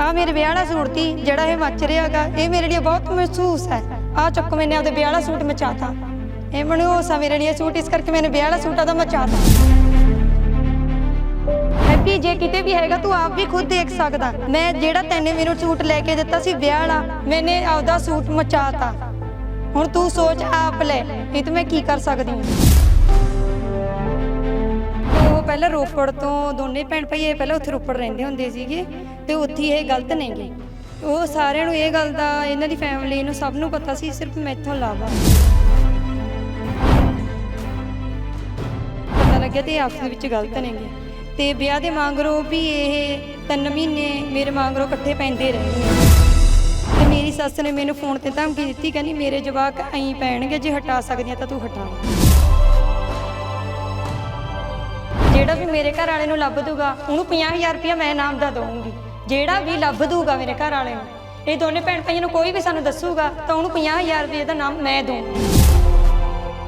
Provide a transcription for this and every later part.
ਆ ਮੇਰੇ ਵਿਆਹ ਵਾਲਾ ਸੂਟ ਤੀ, ਜਿਹੜਾ ਇਹ ਮੱਚ ਰਿਹਾਗਾ ਇਹ ਮੇਰੇ ਲਈ ਬਹੁਤ ਮਹਿਸੂਸ ਹੈ। ਆ ਚੱਕ ਮੈਨੇ ਆਪਦੇ ਵਿਆਹ ਵਾਲਾ ਸੂਟ ਮਚਾਤਾ। ਇਹ ਮਨਹੂਸ ਆ ਮੇਰੇ ਲਈ ਸੂਟ, ਇਸ ਕਰਕੇ ਮੈਨੇ ਵਿਆਹ ਵਾਲਾ ਸੂਟ ਆਦਾ ਮਚਾਤਾ। ਹੈਪੀ ਜੇ ਕਿਤੇ ਵੀ ਹੈਗਾ, ਤੂੰ ਆਪ ਵੀ ਖੁਦ ਦੇਖ ਸਕਦਾ। ਮੈਂ ਜਿਹੜਾ ਤੈਨੇ ਮੈਨੂੰ ਸੂਟ ਲੈ ਕੇ ਦਿੱਤਾ ਸੀ ਵਿਆਹ ਵਾਲਾ, ਮੈਨੇ ਆਪਦਾ ਸੂਟ ਮਚਾਤਾ। ਹੁਣ ਤੂੰ ਸੋਚ ਆਪ ਲੈ ਇਹ ਤੇ ਮੈਂ ਕੀ ਕਰ ਸਕਦੀ ਹਾਂ? ਪਹਿਲਾਂ ਰੋਪੜ ਤੋਂ ਦੋਨੇ ਭੈਣ ਭਾਈ ਇਹ ਪਹਿਲਾਂ ਉੱਥੇ ਰੋਪੜ ਰਹਿੰਦੇ ਹੁੰਦੇ ਸੀਗੇ ਤੇ ਉੱਥੇ ਇਹ ਗਲਤ ਨੇਗੇ ਉਹ ਸਾਰਿਆਂ ਨੂੰ ਇਹ ਗੱਲ ਦਾ, ਇਹਨਾਂ ਦੀ ਫੈਮਿਲੀ ਨੂੰ ਸਭ ਨੂੰ ਪਤਾ ਸੀ, ਸਿਰਫ ਮੈਥੋਂ ਇਲਾਵਾ। ਪਤਾ ਲੱਗਿਆ ਤੇ ਇਹ ਆਪਸ ਦੇ ਵਿੱਚ ਗਲਤ ਨੇਗੇ ਤੇ ਵਿਆਹ ਦੇ ਮੰਗਰੋ ਵੀ ਇਹ ਤਿੰਨ ਮਹੀਨੇ ਮੇਰੇ ਮੰਗਰੋ ਇਕੱਠੇ ਪੈਂਦੇ ਰਹੇ। ਨੇ ਤੇ ਮੇਰੀ ਸੱਸ ਨੇ ਮੈਨੂੰ ਫੋਨ ਤੇ ਧਮਕੀ ਦਿੱਤੀ, ਕਹਿੰਦੀ, ਮੇਰੇ ਜਵਾਕ ਐਂ ਪੈਣਗੇ, ਜੇ ਹਟਾ ਸਕਦੀਆਂ ਤਾਂ ਤੂੰ ਹਟਾ। ਜਿਹੜਾ ਵੀ ਮੇਰੇ ਘਰ ਵਾਲੇ ਨੂੰ ਲੱਭ ਦੂਗਾ, ਉਹਨੂੰ 50000 ਰੁਪਇਆ ਮੈਂ ਇਨਾਮ ਦਾ ਦਊਂਗੀ। ਜਿਹੜਾ ਵੀ ਲੱਭ ਦੂਗਾ ਮੇਰੇ ਘਰ ਵਾਲੇ ਨੂੰ। ਇਹ ਦੋਨੇ ਭੈਣ ਭਾਈਆਂ ਨੂੰ ਕੋਈ ਵੀ ਸਾਨੂੰ ਦੱਸੂਗਾ, ਤਾਂ ਉਹਨੂੰ 50000 ਰੁਪਏ ਦਾ ਨਾਮ ਮੈਂ ਦਊਂਗੀ।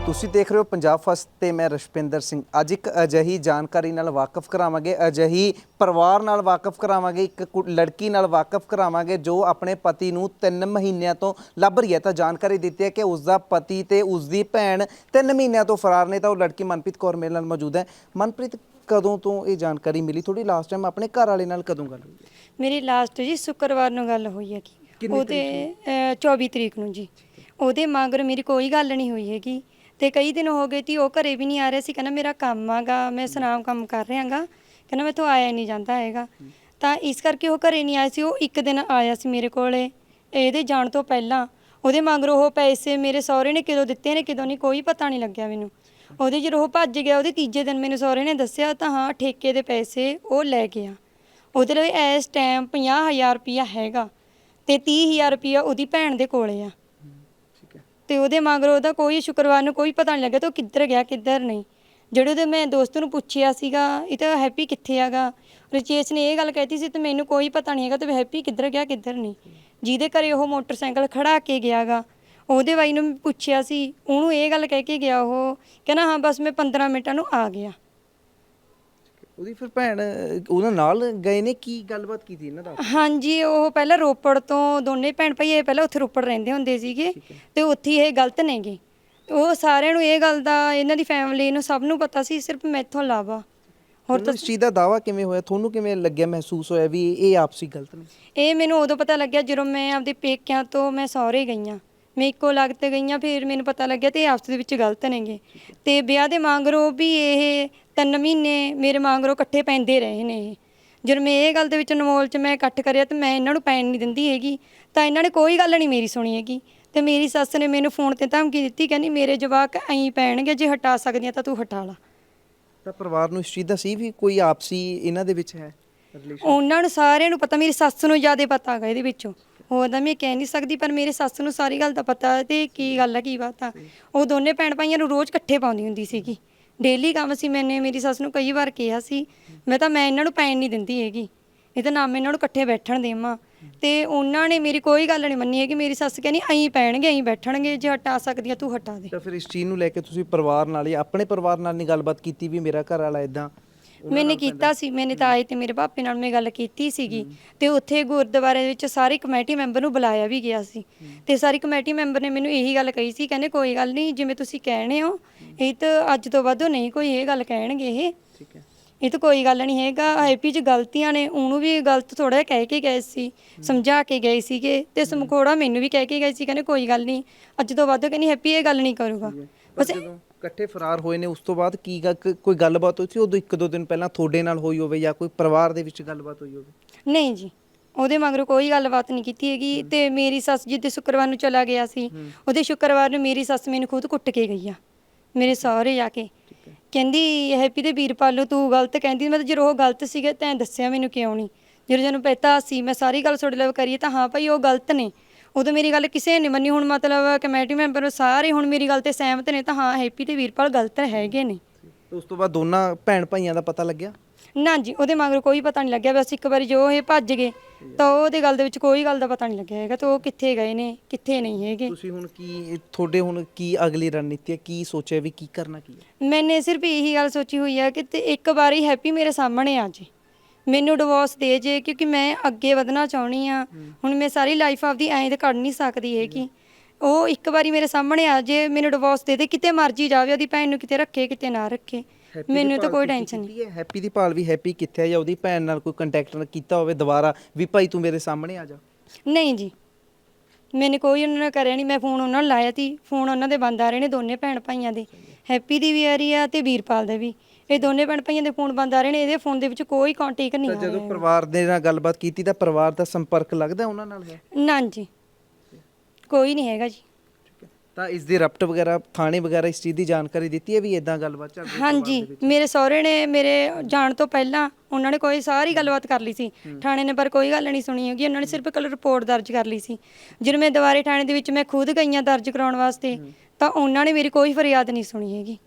ਤੁਸੀਂ ਦੇਖ ਰਹੇ ਹੋ ਪੰਜਾਬ ਫਸਟ ਤੇ ਮੈਂ ਰਸ਼ਪਿੰਦਰ ਸਿੰਘ। ਅੱਜ ਇੱਕ ਅਜਿਹੀ ਜਾਣਕਾਰੀ ਨਾਲ ਵਾਕਿਫ ਕਰਾਵਾਂਗੇ ਅਜਿਹੀ ਪਰਿਵਾਰ ਨਾਲ ਵਾਕਿਫ ਕਰਾਵਾਂਗੇ ਇੱਕ ਕੁ- ਲੜਕੀ ਨਾਲ ਵਾਕਿਫ ਕਰਾਵਾਂਗੇ ਜੋ ਆਪਣੇ ਪਤੀ ਨੂੰ 3 ਮਹੀਨਿਆਂ ਤੋਂ ਲੱਭ ਰਹੀ ਹੈ। ਤਾਂ ਜਾਣਕਾਰੀ ਦਿੱਤੀ ਹੈ ਕਿ ਉਸ ਦਾ ਪਤੀ ਤੇ ਉਸ ਦੀ ਭੈਣ 3 ਮਹੀਨਿਆਂ ਤੋਂ ਫਰਾਰ ਨੇ ਤਾਂ ਉਹ ਲੜਕੀ ਮਨਪ੍ਰੀਤ ਕੌਰ ਮੇਰੇ ਨਾਲ ਮੌਜੂਦ ਹੈ। ਮਨਪ੍ਰੀਤ ਕਦੋਂ ਤੋਂ ਇਹ ਜਾਣਕਾਰੀ ਮਿਲੀ? ਥੋੜੀ ਲਾਸਟ ਟਾਈਮ ਆਪਣੇ ਘਰ ਵਾਲੇ ਨਾਲ ਕਦੋਂ ਗੱਲ ਹੋਈ? ਮੇਰੀ ਲਾਸਟ ਜੀ ਸ਼ੁੱਕਰਵਾਰ ਨੂੰ ਗੱਲ ਹੋਈ ਹੈਗੀ। ਉਹਦੇ ਅਹ, 24 ਤਰੀਕ ਨੂੰ ਜੀ। ਉਹਦੇ ਮਗਰ ਮੇਰੀ ਕੋਈ ਗੱਲ ਨਹੀਂ ਹੋਈ ਹੈਗੀ। ਤੇ ਕਈ ਦਿਨ ਹੋ ਗਏ ਤੀ ਉਹ ਘਰੇ ਵੀ ਨਹੀਂ ਆ ਰਿਹਾ ਸੀ। ਕਹਿੰਦਾ ਮੇਰਾ ਕੰਮ ਆਗਾ ਮੈਂ ਸੁਨਾਮ ਕੰਮ ਕਰ ਰਿਹਾਗਾ ਕਹਿੰਦਾ ਮੈਂ ਤੋਂ ਆਇਆ ਨਹੀਂ ਜਾਂਦਾ ਹੈਗਾ। ਤਾਂ ਇਸ ਕਰਕੇ ਉਹ ਘਰੇ ਨਹੀਂ ਆਇਆ ਸੀ ਉਹ ਇੱਕ ਦਿਨ ਆਇਆ ਸੀ ਮੇਰੇ ਕੋਲੇ। ਇਹਦੇ ਜਾਣ ਤੋਂ ਪਹਿਲਾਂ ਉਹਦੇ ਮਗਰ ਉਹ ਪੈਸੇ ਮੇਰੇ ਸਹੁਰੇ ਨੇ ਕਿਦੋਂ ਦਿੱਤੇ ਨੇ ਕਿਦੋਂ ਨਹੀਂ ਕੋਈ ਪਤਾ ਨਹੀਂ ਲੱਗਿਆ ਮੈਨੂੰ। ਉਹਦੇ ਜਦੋਂ ਉਹ ਭੱਜ ਗਿਆ ਉਹਦੇ ਤੀਜੇ ਦਿਨ ਮੈਨੂੰ ਸਹੁਰੇ ਨੇ ਦੱਸਿਆ ਤਾਂ ਹਾਂ ਠੇਕੇ ਦੇ ਪੈਸੇ ਉਹ ਲੈ ਗਿਆ ਉਹਦੇ ਲਈ ਇਸ ਟਾਈਮ 50000 ਰੁਪਇਆ ਹੈਗਾ ਤੇ 30000 ਰੁਪਇਆ ਉਹਦੀ ਭੈਣ ਦੇ ਕੋਲੇ ਆ। ਤੇ ਉਹਦੇ ਮਗਰੋਂ ਉਹਦਾ ਕੋਈ ਸ਼ੁੱਕਰਵਾਰ ਨੂੰ ਕੋਈ ਪਤਾ ਨਹੀਂ ਲੱਗਿਆ ਤੇ ਉਹ ਕਿੱਧਰ ਗਿਆ, ਕਿੱਧਰ ਨਹੀਂ। ਜਿਹੜੇ ਉਹਦੇ ਮੈਂ ਦੋਸਤ ਨੂੰ ਪੁੱਛਿਆ ਸੀਗਾ, ਇਹ ਤਾਂ ਹੈਪੀ ਕਿੱਥੇ ਹੈਗਾ? ਰਚੇਸ਼ ਨੇ ਇਹ ਗੱਲ ਕਹਿਤੀ ਸੀ ਤੇ ਮੈਨੂੰ ਕੋਈ ਪਤਾ ਨਹੀਂ ਹੈਗਾ ਤੇ ਹੈਪੀ ਕਿੱਧਰ ਗਿਆ, ਕਿੱਧਰ ਨਹੀਂ। ਜਿਹਦੇ ਘਰੇ ਉਹ ਮੋਟਰਸਾਈਕਲ ਖੜਾ ਕੇ ਗਿਆਗਾ ਉਹਦੇ ਬਾਈ ਨੂੰ ਪੁੱਛਿਆ ਸੀ, ਉਹਨੂੰ ਇਹ ਗੱਲ ਕਹਿ ਕੇ ਗਿਆ ਉਹ, ਕਹਿੰਦਾ ਹਾਂ ਬਸ ਮੈਂ 15 ਮਿੰਟਾਂ ਨੂੰ ਆ ਗਿਆ। ਉਹਦੀ ਫਿਰ ਭੈਣ ਉਹਨਾਂ ਨਾਲ ਗਏ ਨੇ? ਕੀ ਗੱਲਬਾਤ ਕੀਤੀ ਇਹਨਾਂ ਦਾ? ਹਾਂਜੀ ਉਹ ਪਹਿਲਾਂ ਰੋਪੜ ਤੋਂ ਦੋਨੇ ਭੈਣ ਭਾਈ ਇਹ ਪਹਿਲਾਂ ਉੱਥੇ ਰੋਪੜ ਰਹਿੰਦੇ ਹੁੰਦੇ ਸੀਗੇ ਤੇ ਉੱਥੇ ਹੀ ਇਹ ਗਲਤ ਨੇਗੇ। ਉਹ ਸਾਰਿਆਂ ਨੂੰ ਇਹ ਗੱਲ ਦਾ ਇਹਨਾਂ ਦੀ ਫੈਮਿਲੀ ਨੂੰ ਸਭ ਨੂੰ ਪਤਾ ਸੀ ਸਿਰਫ ਮੈਥੋਂ ਇਲਾਵਾ। ਹੋਰ ਹੋਰ ਇਸ ਚੀਜ਼ ਦਾ ਦਾਵਾ ਕਿਵੇਂ ਹੋਇਆ? ਤੁਹਾਨੂੰ ਕਿਵੇਂ ਲੱਗਿਆ ਮਹਿਸੂਸ ਹੋਇਆ ਵੀ ਇਹ ਆਪਸੀ ਗਲਤ ਨੇ? ਇਹ ਮੈਨੂੰ ਉਦੋਂ ਪਤਾ ਲੱਗਿਆ ਜਦੋਂ ਮੈਂ ਆਪਦੇ ਪੇਕਿਆਂ ਤੋਂ ਮੈਂ ਸਹੁਰੇ ਗਈਆਂ ਮੈਂ ਇੱਕੋ ਲਗਤ ਗਈਆਂ ਫਿਰ ਮੈਨੂੰ ਪਤਾ ਲੱਗਿਆ ਤੇ ਇਹ ਆਪਸ ਦੇ ਵਿੱਚ ਗਲਤ ਨੇਗੇ। ਤੇ ਵਿਆਹ ਦੇ ਮੰਗਰੋ ਵੀ ਇਹ ਤਿੰਨ ਮਹੀਨੇ ਮੇਰੇ ਮੰਗਰੋ ਇਕੱਠੇ ਪੈਂਦੇ ਰਹੇ ਨੇ ਇਹ। ਜਦੋਂ ਮੈਂ ਇਹ ਗੱਲ ਦੇ ਵਿੱਚ ਅਨਮੋਲ ਚ ਮੈਂ ਇਕੱਠ ਕਰਿਆ ਤੇ ਮੈਂ ਇਹਨਾਂ ਨੂੰ ਪੈਣ ਨਹੀਂ ਦਿੰਦੀ ਹੈਗੀ ਤਾਂ ਇਹਨਾਂ ਨੇ ਕੋਈ ਗੱਲ ਨਹੀਂ ਮੇਰੀ ਸੁਣੀ ਹੈਗੀ। ਤੇ ਮੇਰੀ ਸੱਸ ਨੇ ਮੈਨੂੰ ਫੋਨ ਤੇ ਧਮਕੀ ਦਿੱਤੀ ਕਹਿੰਦੀ ਮੇਰੇ ਜਵਾਕ ਐਂ ਪੈਣਗੇ ਜੇ ਹਟਾ ਸਕਦੀਆਂ ਤਾਂ ਤੂੰ ਹਟਾ ਲਾ। ਤਾਂ ਪਰਿਵਾਰ ਨੂੰ ਇਸ ਚੀਜ਼ ਦਾ ਸੀ ਵੀ ਕੋਈ ਆਪਸੀ ਇਹਨਾਂ ਦੇ ਵਿੱਚ ਹੈ ਰਿਲੇਸ਼ਨ ਉਹਨਾਂ ਨੂੰ ਸਾਰਿਆਂ ਨੂੰ ਪਤਾ ਮੇਰੀ ਸੱਸ ਨੂੰ ਜ਼ਿਆਦਾ ਪਤਾ ਹੈਗਾ ਇਹਦੇ ਵਿੱਚੋਂ। ਹੋਰ ਤਾਂ ਮੈਂ ਕਹਿ ਨਹੀਂ ਸਕਦੀ, ਪਰ ਮੇਰੇ ਸੱਸ ਨੂੰ ਸਾਰੀ ਗੱਲ ਦਾ ਪਤਾ ਹੈ ਤੇ ਕੀ ਗੱਲ ਹੈ ਕੀ ਬਾਤ ਆ। ਉਹ ਦੋਨੇ ਭੈਣ ਭਾਈਆਂ ਨੂੰ ਰੋਜ਼ ਇਕੱਠੇ ਪਾਉਂਦੀ ਹੁੰਦੀ ਸੀਗੀ। ਡੇਲੀ ਕੰਮ ਸੀ ਮੈਨੇ, ਮੇਰੀ ਸੱਸ ਨੂੰ ਕਈ ਵਾਰ ਕਿਹਾ ਸੀ, ਮੈਂ ਤਾਂ, ਮੈਂ ਇਹਨਾਂ ਨੂੰ ਪੈਣ ਨਹੀਂ ਦਿੰਦੀ ਹੈਗੀ। ਇਹ ਤਾਂ ਨਾ ਮੈਂ ਇਹਨਾਂ ਨੂੰ ਇਕੱਠੇ ਬੈਠਣ ਦੇਵਾਂ। ਤੇ ਉਹਨਾਂ ਨੇ ਮੇਰੀ ਕੋਈ ਗੱਲ ਨਹੀਂ ਮੰਨੀ ਹੈਗੀ, ਮੇਰੀ ਸੱਸ ਕਹਿੰਦੀ ਐਂ ਪੈਣਗੇ ਐਂ ਬੈਠਣਗੇ, ਜੇ ਹਟਾ ਸਕਦੀ ਆ ਤੂੰ ਹਟਾ ਦੇ। ਤਾਂ ਫਿਰ ਇਸ ਚੀਜ਼ ਨੂੰ ਲੈ ਕੇ ਤੁਸੀਂ ਪਰਿਵਾਰ ਨਾਲ ਜਾਂ ਆਪਣੇ ਪਰਿਵਾਰ ਨਾਲ ਨਹੀਂ ਗੱਲਬਾਤ ਕੀਤੀ ਵੀ ਮੇਰਾ ਘਰ ਵਾਲਾ ਇਦਾਂ ਮੈਨੇ ਕੀਤਾ ਸੀ ਮੈਨੇ ਤਾਂ ਆਏ ਤੇ ਮੇਰੇ ਪਾਪੇ ਨਾਲ ਮੈਂ ਗੱਲ ਕੀਤੀ ਸੀਗੀ। ਤੇ ਉੱਥੇ ਗੁਰਦੁਆਰੇ ਵਿੱਚ ਸਾਰੇ ਕਮੇਟੀ ਮੈਂਬਰ ਨੂੰ ਬੁਲਾਇਆ ਵੀ ਗਿਆ ਸੀ। ਤੇ ਸਾਰੀ ਕਮੇਟੀ ਮੈਂਬਰ ਨੇ ਮੈਨੂੰ ਇਹੀ ਗੱਲ ਕਹੀ ਸੀ ਕਹਿੰਦੇ ਕੋਈ ਗੱਲ ਨਹੀਂ ਜਿਵੇਂ ਤੁਸੀਂ ਕਹਿਣੇ ਹੋ ਇਹ ਤਾਂ ਅੱਜ ਤੋਂ ਬਾਅਦ ਨਹੀਂ ਕੋਈ ਇਹ ਗੱਲ ਕਹਿਣਗੇ ਇਹ। ਠੀਕ ਹੈ। ਇਹ ਤਾਂ ਕੋਈ ਗੱਲ ਨਹੀਂ ਹੈਗਾ ਹੈਪੀ 'ਚ ਗਲਤੀਆਂ ਨੇ ਉਹਨੂੰ ਵੀ ਗਲਤ ਥੋੜਾ ਜਿਹਾ ਕਹਿ ਕੇ ਗਏ ਸੀ ਸਮਝਾ ਕੇ ਗਏ ਸੀਗੇ ਤੇ ਸਮਖੋੜਾ ਮੈਨੂੰ ਵੀ ਕਹਿ ਕੇ ਗਏ ਸੀ ਕਹਿੰਦੇ ਕੋਈ ਗੱਲ ਨਹੀਂ ਅੱਜ ਤੋਂ ਬਾਅਦ ਕਹਿੰਦੀ ਹੈਪੀ ਇਹ ਗੱਲ ਨਹੀਂ ਕਰੂਗਾ। ਪਰ ਜਦੋਂ ਇਕੱਠੇ ਫਰਾਰ ਹੋਏ ਨੇ ਉਸ ਤੋਂ ਬਾਅਦ ਕੀ ਗ- ਕ- ਕੋਈ ਗੱਲਬਾਤ ਹੋਈ ਸੀ? ਉਦੋਂ ਇੱਕ ਦੋ ਦਿਨ ਪਹਿਲਾਂ ਤੁਹਾਡੇ ਨਾਲ ਹੋਈ ਹੋਵੇ ਜਾਂ ਕੋਈ ਪਰਿਵਾਰ ਦੇ ਵਿੱਚ ਗੱਲਬਾਤ ਹੋਈ ਹੋਵੇ? ਨਹੀਂ ਜੀ ਉਹਦੇ ਮਗਰ ਕੋਈ ਗੱਲਬਾਤ ਨਹੀਂ ਕੀਤੀ ਹੈਗੀ ਤੇ ਮੇਰੀ ਸੱਸ ਜਿੱਦੇ ਸ਼ੁੱਕਰਵਾਰ ਨੂੰ ਚਲਾ ਗਿਆ ਸੀ ਉਹਦੇ ਸ਼ੁੱਕਰਵਾਰ ਨੂੰ ਮੇਰੀ ਸੱਸ ਮੈਨੂੰ ਖੁਦ ਕੁੱਟ ਕੇ ਗਈ ਆ ਮੇਰੇ ਸਹੁਰੇ ਜਾ ਕੇ। ਕਹਿੰਦੀ ਹੈਪੀ ਦੇ ਵੀਰਪਾਲੋ ਤੂੰ ਗਲਤ ਕਹਿੰਦੀ ਮੈਂ ਤਾਂ ਜਦੋਂ ਉਹ ਗਲਤ ਸੀਗੇ ਤੈਂ ਦੱਸਿਆ ਮੈਨੂੰ ਕਿਉਂ ਨਹੀਂ? ਜਦੋਂ ਜਨੂੰ ਪਤਾ ਸੀ ਮੈਂ ਸਾਰੀ ਗੱਲ ਤੁਹਾਡੇ ਨਾਲ ਕਰੀਏ ਤਾਂ ਹਾਂ ਭਾਈ ਉਹ ਗਲਤ ਨੇ। ਉਦੋਂ ਮੇਰੀ ਗੱਲ ਕਿਸੇ ਨੇ ਮੰਨੀ। ਹੁਣ ਮਤਲਬ ਕਮੇਟੀ ਮੈਂਬਰ ਸਾਰੇ ਹੁਣ ਮੇਰੀ ਗੱਲ ਤੇ ਸਹਿਮਤ ਨੇ ਤਾਂ ਹਾਂ ਹੈਪੀ ਤੇ ਵੀਰਪਾਲ ਗਲਤ ਹੈਗੇ ਨੇ। ਤੇ ਉਸ ਤੋਂ ਬਾਅਦ ਦੋਨਾਂ ਭੈਣ ਭਾਈਆਂ ਦਾ ਪਤਾ ਲੱਗਿਆ? ਨਾ ਜੀ ਉਹਦੇ ਮਗਰ ਕੋਈ ਪਤਾ ਨਹੀਂ ਲੱਗਿਆ ਬਸ ਇੱਕ ਵਾਰੀ ਜੋ ਇਹ ਭੱਜ ਗਏ ਤਾਂ ਉਹਦੇ ਗੱਲ ਦੇ ਵਿੱਚ ਕੋਈ ਗੱਲ ਦਾ ਪਤਾ ਨਹੀਂ ਲੱਗਿਆ ਹੈਗਾ ਤੇ ਉਹ ਕਿੱਥੇ ਗਏ ਨੇ ਕਿੱਥੇ ਨਹੀਂ ਹੈਗੇ। ਤੁਸੀਂ ਹੁਣ ਕੀ ਤੁਹਾਡੇ ਹੁਣ ਕੀ ਅਗਲੀ ਰਣਨੀਤੀ ਹੈ? ਕੀ ਸੋਚਿਆ ਵੀ ਕੀ ਕਰਨਾ ਕੀ ਹੈ? ਮੈਨੇ ਸਿਰਫ ਇਹੀ ਗੱਲ ਸੋਚੀ ਹੋਈ ਹੈ ਕਿ ਤੇ ਇੱਕ ਵਾਰੀ ਹੈਪੀ ਮੇਰੇ ਸਾਹਮਣੇ ਆ ਜੇ। ਮੈਨੂੰ ਡਿਵੋਰਸ ਦੇ ਜੇ ਕਿਉਂਕਿ ਮੈਂ ਅੱਗੇ ਵਧਣਾ ਚਾਹੁੰਦੀ ਆ ਹੁਣ ਮੈਂ ਸਾਰੀ ਲਾਈਫ ਆਪਦੀ ਐਂ ਤੇ ਕੱਢ ਨਹੀਂ ਸਕਦੀ ਹੈਗੀ। ਉਹ ਇੱਕ ਵਾਰੀ ਮੇਰੇ ਸਾਹਮਣੇ ਆ ਜੇ ਮੈਨੂੰ ਡਿਵੋਰਸ ਦੇ ਦੇ ਕਿਤੇ ਮਰਜ਼ੀ ਜਾਵੇ ਉਹਦੀ ਭੈਣ ਨੂੰ ਕਿਤੇ ਰੱਖੇ ਕਿਤੇ ਨਾ ਰੱਖੇ। ਮੈਨੂੰ ਤਾਂ ਕੋਈ ਟੈਨਸ਼ਨ ਨਹੀਂ। ਨਹੀਂ ਹੈਪੀ ਦੀ ਭਾਲ ਵੀ ਹੈਪੀ ਕਿੱਥੇ ਹੈ? ਜਾਂ ਉਹਦੀ ਭੈਣ ਨਾਲ ਕੋਈ ਕੰਟੈਕਟ ਕੀਤਾ ਹੋਵੇ ਦੁਬਾਰਾ ਵੀ ਭਾਈ ਤੂੰ ਮੇਰੇ ਸਾਹਮਣੇ ਆ ਜਾ। ਨਹੀਂ ਜੀ। ਮੈਨੇ ਕੋਈ ਉਹਨਾਂ ਨੇ ਕਰਿਆ ਨਹੀਂ ਮੈਂ ਫੋਨ ਉਹਨਾਂ ਨੂੰ ਲਾਇਆ ਸੀ ਫੋਨ ਉਹਨਾਂ ਦੇ ਬੰਦ ਆ ਰਹੇ ਨੇ ਦੋਨੇ ਭੈਣ ਭਾਈਆਂ ਦੇ। ਹੈਪੀ ਦੀ ਵੀ ਆ ਰਹੀ ਆ ਤੇ ਵੀਰਪਾਲ ਦੇ ਵੀ। ਇਹ ਦੋਨੇ ਭੈਣ ਭਾਈਆਂ ਦੇ ਫੋਨ ਬੰਦ ਆ ਰਹੇ ਨੇ ਇਹਦੇ ਫੋਨ ਦੇ ਵਿੱਚ ਕੋਈ ਕੰਟੈਕਟ ਨਹੀਂ ਤਾਂ ਆ ਜਦੋਂ ਪਰਿਵਾਰ ਦੇ ਨਾਲ ਗੱਲਬਾਤ ਕੀਤੀ ਤਾਂ ਪਰਿਵਾਰ ਦਾ ਸੰਪਰਕ ਲੱਗਦਾ ਉਹਨਾਂ ਨਾਲ ਹੈ? ਨਾ ਜੀ ਕੋਈ ਨਹੀਂ ਹੈਗਾ ਜੀ। ਤਾਂ ਇਸ ਦੀ ਰਪਟ ਵਗੈਰਾ ਥਾਣੇ ਵਗੈਰਾ ਇਸ ਚੀਜ਼ ਦੀ ਜਾਣਕਾਰੀ ਦਿੱਤੀ ਹੈ ਵੀ ਇਦਾਂ ਗੱਲਬਾਤ ਚੱਲ ਰਹੀ ਹੈ ਹਾਂਜੀ ਮੇਰੇ ਸਹੁਰੇ ਨੇ ਮੇਰੇ ਜਾਣ ਤੋਂ ਪਹਿਲਾਂ ਉਹਨਾਂ ਨੇ ਕੋਈ ਸਾਰੀ ਗੱਲਬਾਤ ਕਰ ਲਈ ਸੀ। ਥਾਣੇ ਨੇ ਪਰ ਕੋਈ ਗੱਲ ਨਹੀਂ ਸੁਣੀ ਹੈਗੀ ਉਹਨਾਂ ਨੇ ਸਿਰਫ ਕੱਲ ਰਿਪੋਰਟ ਦਰਜ ਕਰ ਲਈ ਸੀ। ਜਦੋਂ ਮੈਂ ਦੁਬਾਰੇ ਥਾਣੇ ਦੇ ਵਿੱਚ ਮੈਂ ਖੁਦ ਗਈਆਂ ਦਰਜ ਕਰਾਉਣ ਵਾਸਤੇ ਤਾਂ ਉਹਨਾਂ ਨੇ ਮੇਰੀ ਕੋਈ ਫਰਿਆਦ ਨਹੀਂ ਸੁਣੀ ਹੈਗੀ।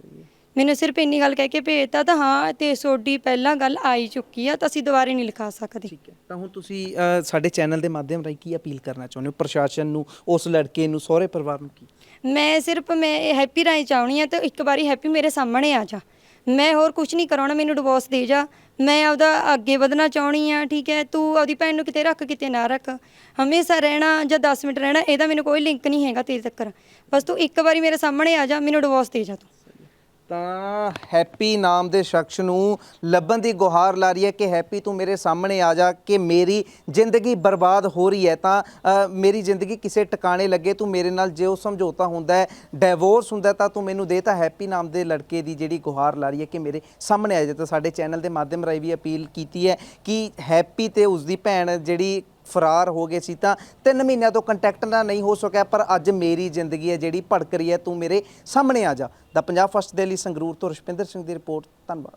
ਮੈਨੂੰ ਸਿਰਫ ਇੰਨੀ ਗੱਲ ਕਹਿ ਕੇ ਭੇਜਤਾ ਤਾਂ ਹਾਂ ਤੇ ਸੋਡੀ ਪਹਿਲਾਂ ਗੱਲ ਆਈ ਚੁੱਕੀ ਆ ਤਾਂ ਅਸੀਂ ਦੁਬਾਰੇ ਨਹੀਂ ਲਿਖਾ ਸਕਦੇ। ਠੀਕ ਹੈ। ਤਾਂ ਹੁਣ ਤੁਸੀਂ ਸਾਡੇ ਚੈਨਲ ਦੇ ਮਾਧਿਅਮ ਰਾਹੀਂ ਕੀ ਅਪੀਲ ਕਰਨਾ ਚਾਹੁੰਦੇ ਹੋ? ਪ੍ਰਸ਼ਾਸਨ ਨੂੰ ਉਸ ਲੜਕੇ ਨੂੰ ਸਹੁਰੇ ਪਰਿਵਾਰ ਨੂੰ ਕੀ? ਮੈਂ ਸਿਰਫ ਮੈਂ ਹੈਪੀ ਰਾਈ ਚਾਹਣੀ ਆ ਤੇ ਇੱਕ ਵਾਰੀ ਹੈਪੀ ਮੇਰੇ ਸਾਹਮਣੇ ਆ ਜਾ। ਮੈਂ ਹੋਰ ਕੁਝ ਨਹੀਂ ਕਰਾਉਣਾ, ਮੈਨੂੰ ਡਿਵੋਰਸ ਦੇ ਜਾ। ਮੈਂ ਆਪਦਾ ਅੱਗੇ ਵਧਣਾ ਚਾਹਣੀ ਆ ਠੀਕ ਹੈ? ਤੂੰ ਆਪਦੀ ਭੈਣ ਨੂੰ ਕਿਤੇ ਰੱਖ, ਕਿਤੇ ਨਾ ਰੱਖ। ਹਮੇਸ਼ਾ ਰਹਿਣਾ ਜਾਂ 10 ਮਿੰਟ ਰਹਿਣਾ, ਇਹਦਾ ਮੈਨੂੰ ਕੋਈ ਲਿੰਕ ਨਹੀਂ ਹੈਗਾ ਤੇਰੇ ਤੱਕ। ਬਸ ਤੂੰ ਇੱਕ ਵਾਰੀ ਮੇਰੇ ਸਾਹਮਣੇ ਆ ਜਾ, ਮੈਨੂੰ ਡਿਵੋਰਸ ਦੇ ਜਾ ਤੂੰ। ਤਾਂ ਹੈਪੀ ਨਾਮ ਦੇ ਸ਼ਖਸ ਨੂੰ ਲੱਭਣ ਦੀ ਗੁਹਾਰ ਲਾ ਰਹੀ ਹੈ ਕਿ ਹੈਪੀ ਤੂੰ ਮੇਰੇ ਸਾਹਮਣੇ ਆ ਜਾ ਕਿ ਮੇਰੀ ਜ਼ਿੰਦਗੀ ਬਰਬਾਦ ਹੋ ਰਹੀ ਹੈ। ਤਾਂ ਮੇਰੀ ਜ਼ਿੰਦਗੀ ਕਿਸੇ ਟਿਕਾਣੇ ਲੱਗੇ, ਤੂੰ ਮੇਰੇ ਨਾਲ ਜੇ ਉਹ ਸਮਝੌਤਾ ਹੁੰਦਾ ਹੈ ਡਿਵੋਰਸ ਹੁੰਦਾ ਤਾਂ ਤੂੰ ਮੈਨੂੰ ਦੇ, ਤਾਂ ਹੈਪੀ ਨਾਮ ਦੇ ਲੜਕੇ ਦੀ ਜਿਹੜੀ ਗੁਹਾਰ ਲਾ ਰਹੀ ਹੈ ਕਿ ਮੇਰੇ ਸਾਹਮਣੇ ਆ ਜਾ। ਤਾਂ ਸਾਡੇ ਚੈਨਲ ਦੇ ਮਾਧਿਅਮ ਰਾਹੀਂ ਵੀ ਅਪੀਲ ਕੀਤੀ ਹੈ ਕਿ ਹੈਪੀ ਤੇ ਉਸ ਦੀ ਭੈਣ ਜਿਹੜੀ ਫਰਾਰ ਹੋ ਗਏ ਸੀ ਤਾਂ 3 ਮਹੀਨਿਆਂ ਤੋਂ ਕੰਟੈਕਟ ਨਾ ਨਹੀਂ ਹੋ ਸਕਿਆ, ਪਰ ਅੱਜ ਮੇਰੀ ਜ਼ਿੰਦਗੀ ਹੈ ਜਿਹੜੀ ਭੜਕ ਰਹੀ ਹੈ, ਤੂੰ ਮੇਰੇ ਸਾਹਮਣੇ ਆ ਜਾ। ਦਾ ਪੰਜਾਬ ਫਸਟ ਦੇ ਲਈ ਸੰਗਰੂਰ ਤੋਂ ਰਸ਼ਪਿੰਦਰ ਸਿੰਘ ਦੀ ਰਿਪੋਰਟ, ਧੰਨਵਾਦ।